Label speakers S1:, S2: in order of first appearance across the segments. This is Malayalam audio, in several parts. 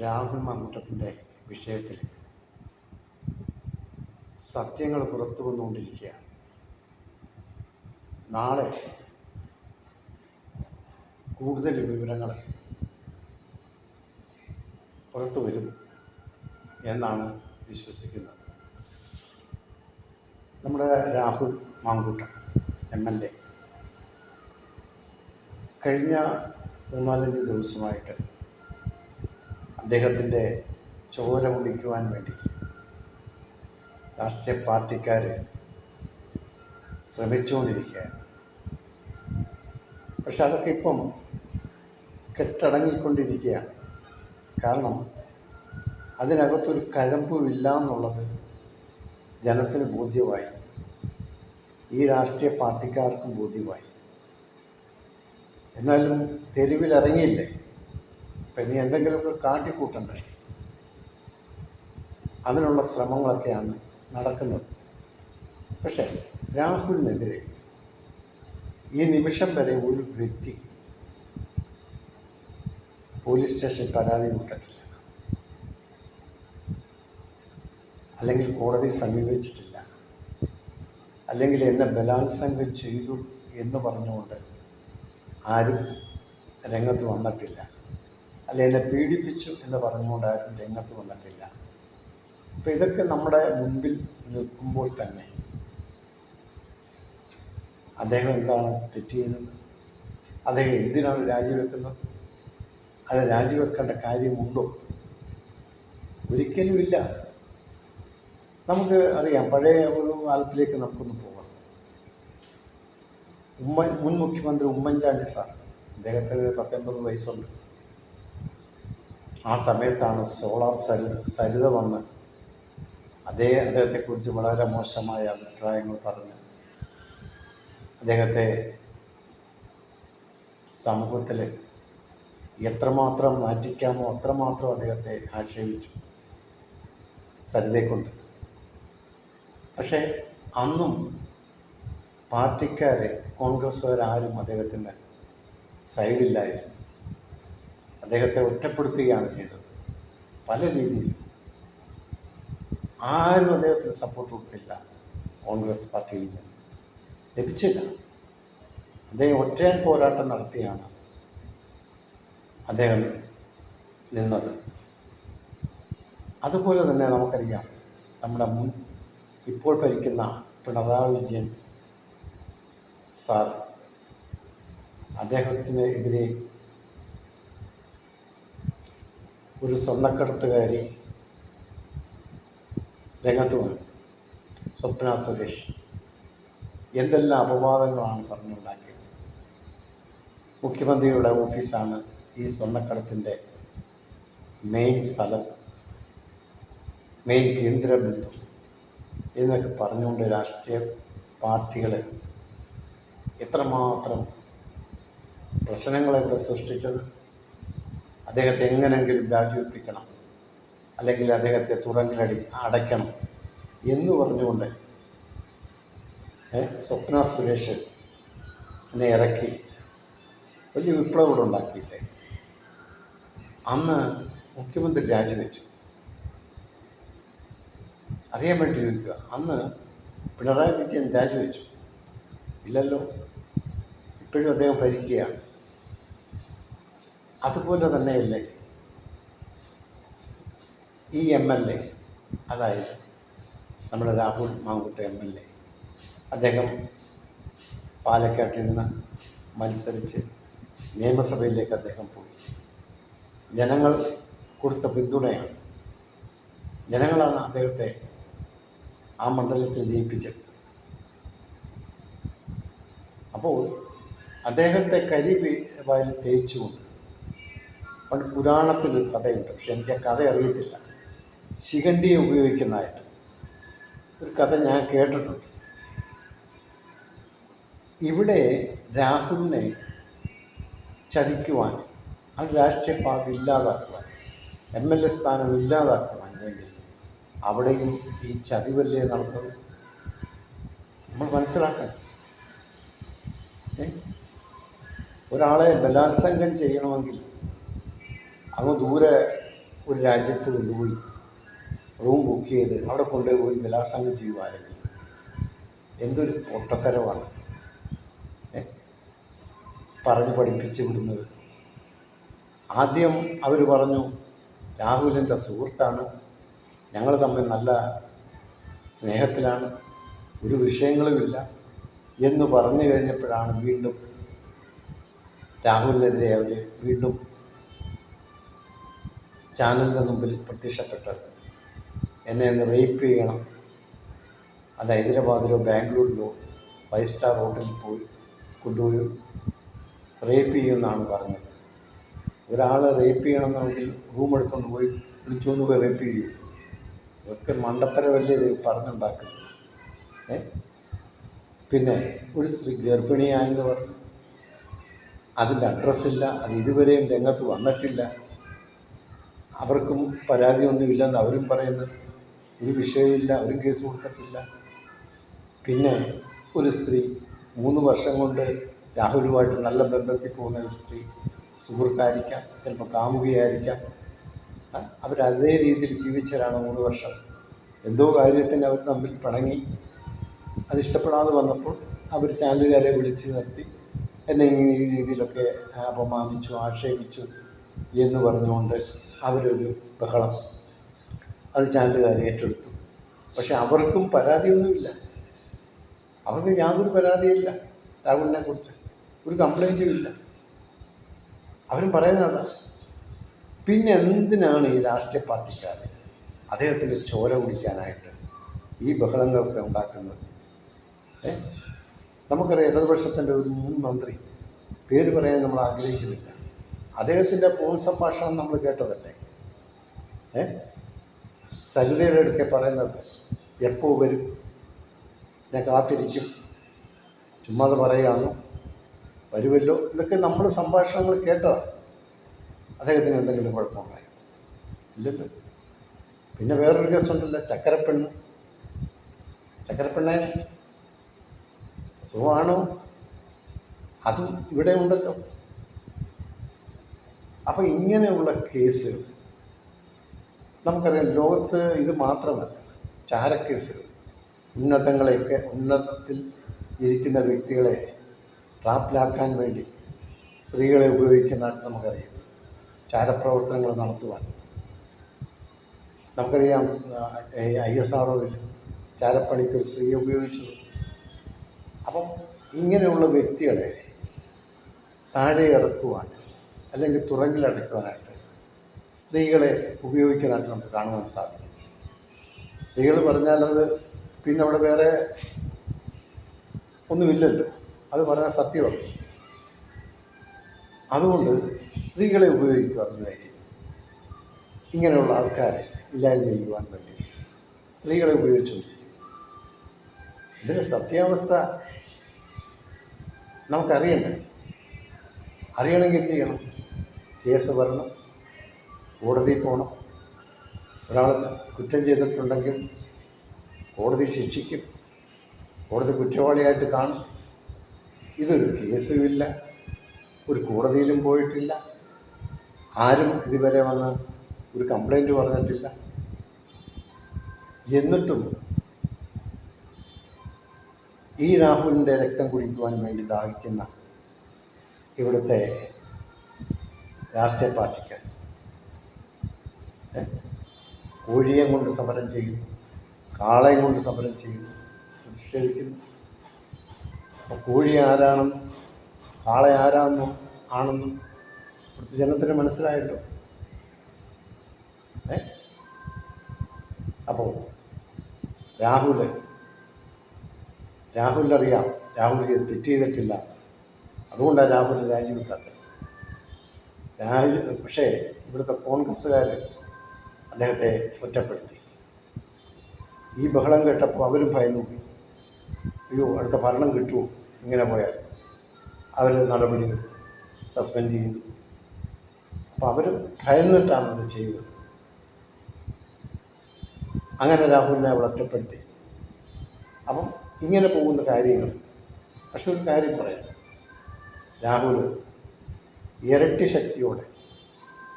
S1: രാഹുൽ മമ്മൂട്ടത്തിന്റെ വിഷയത്തിൽ സത്യങ്ങൾ പുറത്തു വന്നുകൊണ്ടിരിക്കുകയാണ്. നാളെ കൂടുതൽ വിവരങ്ങൾ പുറത്തു വരും എന്നാണ് വിശ്വസിക്കുന്നത്. നമ്മുടെ Rahul Mankoottam M L A. കഴിഞ്ഞ മൂന്നാലഞ്ച് ദിവസമായിട്ട് അദ്ദേഹത്തിന്റെ ചോര കുടിക്കുവാൻ വേണ്ടി രാഷ്ട്രീയ പാർട്ടിക്കാർ ശ്രമിച്ചുകൊണ്ടിരിക്കുകയാണ് പക്ഷെ അതൊക്കെ ഇപ്പം കെട്ടടങ്ങിക്കൊണ്ടിരിക്കുകയാണ്. കാരണം അതിനകത്തൊരു കഴമ്പുമില്ല എന്നുള്ളത് ജനത്തിന് ബോധ്യമായി. ഈ രാഷ്ട്രീയ പാർട്ടിക്കാർക്കും ബോധ്യമായി. എന്നാലും തെരുവിലിറങ്ങിയില്ലേ? അപ്പം ഇനി എന്തെങ്കിലുമൊക്കെ കാട്ടിക്കൂട്ടണ്ടേ? അതിനുള്ള ശ്രമങ്ങളൊക്കെയാണ് നടക്കുന്നത്. പക്ഷേ രാഹുലിനെതിരെ ഈ നിമിഷം വരെ ഒരു വ്യക്തി പോലീസ് സ്റ്റേഷനിൽ പരാതി കൊടുത്തിട്ടില്ല. അല്ലെങ്കിൽ കോടതി സമീപിച്ചിട്ടില്ല. അല്ലെങ്കിൽ എന്നെ ബലാത്സംഗം ചെയ്തു എന്ന് പറഞ്ഞുകൊണ്ട് ആരും രംഗത്ത് വന്നിട്ടില്ല. അല്ലെ എന്നെ പീഡിപ്പിച്ചു എന്ന് പറഞ്ഞുകൊണ്ട് ആരും രംഗത്ത് വന്നിട്ടില്ല. അപ്പം ഇതൊക്കെ നമ്മുടെ മുൻപിൽ നിൽക്കുമ്പോൾ തന്നെ അദ്ദേഹം എന്താണ് തെറ്റ് ചെയ്യുന്നത്? അദ്ദേഹം എന്തിനാണ് രാജിവെക്കുന്നത്? അത് രാജിവെക്കേണ്ട കാര്യമുണ്ടോ? ഒരിക്കലുമില്ല നമുക്ക് അറിയാം പഴയ ഒരു കാലത്തിലേക്ക് നമുക്കൊന്ന് പോകണം ഉമ്മൻ മുൻ മുഖ്യമന്ത്രി ഉമ്മൻചാണ്ടി സാർ അദ്ദേഹത്തിന് പത്തൊൻപത് വയസ്സുണ്ട്. ആ സമയത്താണ് സോളാർ സരി സരിത വന്ന് അതേ അദ്ദേഹത്തെക്കുറിച്ച് വളരെ മോശമായ അഭിപ്രായങ്ങൾ പറഞ്ഞ് അദ്ദേഹത്തെ സമൂഹത്തിൽ എത്രമാത്രം മാറ്റിക്കാമോ അത്രമാത്രം അദ്ദേഹത്തെ ആക്ഷേപിച്ചു സരിതയെക്കൊണ്ട്. പക്ഷേ അന്നും പാർട്ടിക്കാർ കോൺഗ്രസ്സുകാരും അദ്ദേഹത്തിന്റെ സൈഡില്ലായിരുന്നു അദ്ദേഹത്തെ ഒറ്റപ്പെടുത്തുകയാണ് ചെയ്തത്. പല രീതിയിൽ ആരും അദ്ദേഹത്തിന് സപ്പോർട്ട് കൊടുത്തില്ല കോൺഗ്രസ് പാർട്ടിയിൽ നിന്ന്. ലഭിച്ചില്ല. അദ്ദേഹം ഒറ്റയാൻ പോരാട്ടം നടത്തിയാണ് അദ്ദേഹം നിന്നത്. അതുപോലെ തന്നെ നമുക്കറിയാം നമ്മുടെ മുൻ ഇപ്പോൾ ഭരിക്കുന്ന പിണറായി വിജയൻ സാർ അദ്ദേഹത്തിന് എതിരെ ഒരു സ്വർണക്കടത്തുകാരി രംഗത്ത് സ്വപ്ന സുരേഷ്. എന്തെല്ലാം അപവാദങ്ങളാണ് പറഞ്ഞുണ്ടാക്കിയത്? മുഖ്യമന്ത്രിയുടെ ഓഫീസാണ് ഈ സ്വർണക്കടത്തിന്റെ മെയിൻ സ്ഥലം മെയിൻ കേന്ദ്രബിന്ദു എന്നൊക്കെ പറഞ്ഞുകൊണ്ട് രാഷ്ട്രീയ പാർട്ടികൾ എത്രമാത്രം പ്രശ്നങ്ങളെ ഇവിടെ സൃഷ്ടിച്ചത്? അദ്ദേഹത്തെ എങ്ങനെങ്കിലും രാജിവെപ്പിക്കണം. അല്ലെങ്കിൽ അദ്ദേഹത്തെ തുറങ്കിലടി അടയ്ക്കണം എന്ന് പറഞ്ഞുകൊണ്ട് സ്വപ്ന സുരേഷ് എന്നെ ഇറക്കി. വലിയ വിപ്ലവം ഉണ്ടാക്കിയില്ലേ? അന്ന് മുഖ്യമന്ത്രി രാജിവെച്ചു. അറിയാൻ വേണ്ടി ചോദിക്കുക അന്ന് പിണറായി വിജയൻ രാജിവെച്ചു. ഇല്ലല്ലോ. ഇപ്പോഴും അദ്ദേഹം ഭരിക്കുകയാണ്. അതുപോലെ തന്നെയല്ലേ ഈ എം എൽ എ അതായത് നമ്മുടെ Rahul Mankutta M L A അദ്ദേഹം പാലക്കാട്ടിൽ നിന്ന് മത്സരിച്ച് നിയമസഭയിലേക്ക് അദ്ദേഹം പോയി. ജനങ്ങൾ കൊടുത്ത പിന്തുണയാണ്. ജനങ്ങളാണ് അദ്ദേഹത്തെ ആ മണ്ഡലത്തിൽ ജയിപ്പിച്ചെടുത്തത്. അപ്പോൾ അദ്ദേഹത്തെ കരി വാരി തേച്ചുകൊണ്ട് പണ്ട് പുരാണത്തിലൊരു കഥയുണ്ട്. പക്ഷെ എനിക്ക് ആ കഥ അറിയത്തില്ല. ശിഖണ്ഡിയെ ഉപയോഗിക്കുന്നതായിട്ട്. ഒരു കഥ ഞാൻ കേട്ടിട്ടുണ്ട്. ഇവിടെ രാഹുലിനെ ചതിക്കുവാൻ ആ രാഷ്ട്രീയ പാർട്ടി ഇല്ലാതാക്കുവാൻ എം എൽ എ സ്ഥാനം ഇല്ലാതാക്കുവാൻ വേണ്ടി അവിടെയും ഈ ചതിവല്ലേ നടന്നത്? നമ്മൾ മനസ്സിലാക്കണം? ഒരാളെ ബലാത്സംഗം ചെയ്യണമെങ്കിൽ അങ്ങ് ദൂരെ ഒരു രാജ്യത്ത് കൊണ്ടുപോയി. റൂം ബുക്ക് ചെയ്ത് അവിടെ കൊണ്ടുപോയി ബലാത്സംഗം ചെയ്യുമായിരുന്നു എന്തൊരു പൊട്ടത്തരമാണ്. പറഞ്ഞ് പഠിപ്പിച്ച് വിടുന്നത്. ആദ്യം അവർ പറഞ്ഞു രാഹുലിന്റെ സുഹൃത്താണ്. ഞങ്ങൾ തമ്മിൽ നല്ല സ്നേഹത്തിലാണ്. ഒരു വിഷയങ്ങളുമില്ല. എന്ന് പറഞ്ഞു കഴിഞ്ഞപ്പോഴാണ് വീണ്ടും രാഹുലിനെതിരെ അവർ വീണ്ടും ചാനലിന്റെ മുമ്പിൽ പ്രത്യക്ഷപ്പെട്ടത്. എന്നെ ഒന്ന് റേപ്പ് ചെയ്യണം. അത് ഹൈദരാബാദിലോ ബാംഗ്ലൂരിലോ ഫൈവ് സ്റ്റാർ ഹോട്ടലിൽ പോയി കൊണ്ടുപോയി റേപ്പ് ചെയ്യുമെന്നാണ് പറഞ്ഞത്. ഒരാൾ റേപ്പ് ചെയ്യണമെന്നുണ്ടെങ്കിൽ റൂം എടുത്തുകൊണ്ട് പോയി വിളിച്ചുകൊണ്ട് പോയി റേപ്പ് ചെയ്യും. ഇതൊക്കെ മണ്ടത്തരമല്ലേ ഇത് പറഞ്ഞുണ്ടാക്കുന്നത്? ഏ? പിന്നെ ഒരു സ്ത്രീ ഗർഭിണിയായെന്ന് പറഞ്ഞു. അതിന്റെ അഡ്രസ്സില്ല അത് ഇതുവരെയും രംഗത്ത് വന്നിട്ടില്ല. അവർക്കും പരാതിയൊന്നുമില്ലെന്ന് അവരും പറയുന്നു. ഒരു വിഷയമില്ല ഒരു കേസ് കൊടുത്തിട്ടില്ല. പിന്നെ ഒരു സ്ത്രീ മൂന്ന് വർഷം കൊണ്ട് രാഹുലുമായിട്ട് നല്ല ബന്ധത്തിൽ പോകുന്ന ഒരു സ്ത്രീ സുഹൃത്തായിരിക്കാം ചിലപ്പോൾ കാമുകിയായിരിക്കാം. അവരതേ രീതിയിൽ ജീവിച്ചവരാണ് മൂന്ന് വർഷം. എന്തോ കാര്യത്തിന് അവർ തമ്മിൽ പിണങ്ങി. അതിഷ്ടപ്പെടാതെ വന്നപ്പോൾ അവർ ചാനലുകാരെ വിളിച്ച് നിർത്തി. എന്നെ ഈ രീതിയിലൊക്കെ അപമാനിച്ചു ആക്ഷേപിച്ചു. എന്ന് പറഞ്ഞുകൊണ്ട് അവരൊരു ബഹളം. അത് ചാനലുകാർ ഏറ്റെടുത്തു. പക്ഷെ അവർക്കും പരാതിയൊന്നുമില്ല. അവർക്ക് യാതൊരു പരാതിയില്ല രാഹുലിനെ കുറിച്ച്. ഒരു കംപ്ലൈന്റും ഇല്ല. അവരും പറയുന്നത് പിന്നെ എന്തിനാണ് ഈ രാഷ്ട്രീയ പാർട്ടിക്കാർ അദ്ദേഹത്തിന്റെ ചോര കുടിക്കാനായിട്ട് ഈ ബഹളങ്ങളൊക്കെ ഉണ്ടാക്കുന്നത്? ഏ? നമുക്കറിയാം ഇടതുപക്ഷത്തിന്റെ ഒരു മുൻ മന്ത്രി പേര് പറയാൻ നമ്മൾ ആഗ്രഹിക്കുന്നില്ല. അദ്ദേഹത്തിന്റെ ഫോൺ സംഭാഷണം നമ്മൾ കേട്ടതല്ലേ? ഏ? സരിതയുടെ അടുക്കെ പറയുന്നത് എപ്പോൾ വരും? ഞാൻ കാത്തിരിക്കും. ചുമ്മാതെ പറയുകയാണ്. വരുമല്ലോ? ഇതൊക്കെ നമ്മൾ സംഭാഷണങ്ങൾ കേട്ടതാണ് അദ്ദേഹത്തിന് എന്തെങ്കിലും കുഴപ്പമുണ്ടായോ? ഇല്ലല്ലോ. പിന്നെ വേറൊരു കേസുണ്ടല്ലോ ചക്കരപ്പെണ്ണ്. ചക്കരപ്പെണ്ണെ സുഖമാണോ? അതും ഇവിടെ ഉണ്ടല്ലോ. അപ്പോൾ ഇങ്ങനെയുള്ള കേസുകൾ നമുക്കറിയാം ലോകത്ത് ഇത് മാത്രമല്ല. ചാരക്കേസുകൾ ഉന്നതങ്ങളെയൊക്കെ ഉന്നതത്തിൽ ഇരിക്കുന്ന വ്യക്തികളെ ട്രാപ്പിലാക്കാൻ വേണ്ടി സ്ത്രീകളെ ഉപയോഗിക്കുന്നതായിട്ട് നമുക്കറിയാം. ചാരപ്രവർത്തനങ്ങൾ നടത്തുവാൻ. നമുക്കറിയാം ഐ എസ് ആർ ഒയിൽ ചാരപ്പണിക്ക് ഒരു സ്ത്രീയെ ഉപയോഗിച്ചു അപ്പം ഇങ്ങനെയുള്ള വ്യക്തികളെ താഴെ ഇറക്കുവാൻ അല്ലെങ്കിൽ തുറങ്കിലടക്കുവാനായിട്ട് സ്ത്രീകളെ ഉപയോഗിക്കുന്നതായിട്ട് നമുക്ക് കാണുവാൻ സാധിക്കും. സ്ത്രീകൾ പറഞ്ഞാൽ അത് പിന്നെ അവിടെ വേറെ ഒന്നുമില്ലല്ലോ. അത് പറഞ്ഞാൽ സത്യമാണ്. അതുകൊണ്ട് സ്ത്രീകളെ ഉപയോഗിക്കുക അതിനു വേണ്ടി. ഇങ്ങനെയുള്ള ആൾക്കാരെ ഇല്ലായ്മ ചെയ്യുവാൻ വേണ്ടി സ്ത്രീകളെ ഉപയോഗിച്ചുകൊണ്ടിരിക്കും ഇതിന്റെ സത്യാവസ്ഥ നമുക്കറിയണ്ടേ? അറിയണമെങ്കിൽ എന്ത് ചെയ്യണം? കേസ് വരണം കോടതിയിൽ പോകണം ഒരാൾ കുറ്റം ചെയ്തിട്ടുണ്ടെങ്കിൽ കോടതി ശിക്ഷിക്കും. കോടതി കുറ്റവാളിയായിട്ട് കാണും. ഇതൊരു കേസുമില്ല. ഒരു കോടതിയിലും പോയിട്ടില്ല. ആരും ഇതുവരെ വന്ന് ഒരു കംപ്ലൈന്റ് പറഞ്ഞിട്ടില്ല. എന്നിട്ടും ഈ രാഹുലിന്റെ രക്തം കുടിക്കുവാൻ വേണ്ടി ദാഹിക്കുന്ന ഇവിടുത്തെ രാഷ്ട്രീയ പാർട്ടിക്കാർ. ഏ? കോഴിയെ കൊണ്ട് സമരം ചെയ്യുന്നു കാളയും കൊണ്ട് സമരം ചെയ്യുന്നു പ്രതിഷേധിക്കുന്നു. അപ്പോൾ കോഴി ആരാണെന്നും കാള ആരാണെന്നും ആണെന്നും ഇവിടുത്തെ ജനത്തിന് മനസ്സിലായല്ലോ. ഏ? അപ്പോൾ രാഹുൽ രാഹുലിനറിയാം രാഹുൽ തെറ്റ് ചെയ്തിട്ടില്ല. അതുകൊണ്ടാണ് രാഹുൽ രാജിവെക്കാത്തത്. രാജു പക്ഷേ ഇവിടുത്തെ കോൺഗ്രസ്സുകാർ അദ്ദേഹത്തെ ഒറ്റപ്പെടുത്തി. ഈ ബഹളം കേട്ടപ്പോൾ അവരും ഭയന്നു പോയി. അയ്യോ അടുത്ത ഭരണം കിട്ടുമോ ഇങ്ങനെ പോയാൽ അവർ നടപടിയെടുത്തു സസ്പെൻഡ് ചെയ്തു. അപ്പോൾ അവർ ഭയന്നിട്ടാണ് അത് ചെയ്തത്. അങ്ങനെ രാഹുലിനെ അവിടെ ഒറ്റപ്പെടുത്തി. അപ്പം ഇങ്ങനെ പോകുന്ന കാര്യങ്ങൾ പക്ഷെ ഒരു കാര്യം പറയാം. രാഹുൽ ഇരട്ടി ശക്തിയോടെ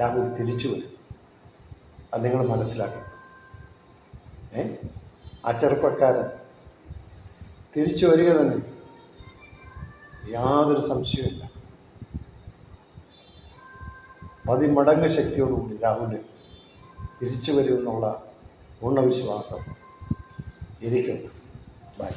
S1: രാഹുൽ തിരിച്ചു വരും. അത് നിങ്ങൾ മനസ്സിലാക്കി ഏ? ആ ചെറുപ്പക്കാരൻ തിരിച്ചു വരിക തന്നെ യാതൊരു സംശയമില്ല പതിമടങ്ങ് ശക്തിയോടുകൂടി രാഹുൽ തിരിച്ചു വരുമെന്നുള്ള പൂർണ വിശ്വാസം എനിക്കുണ്ട്. ബൈ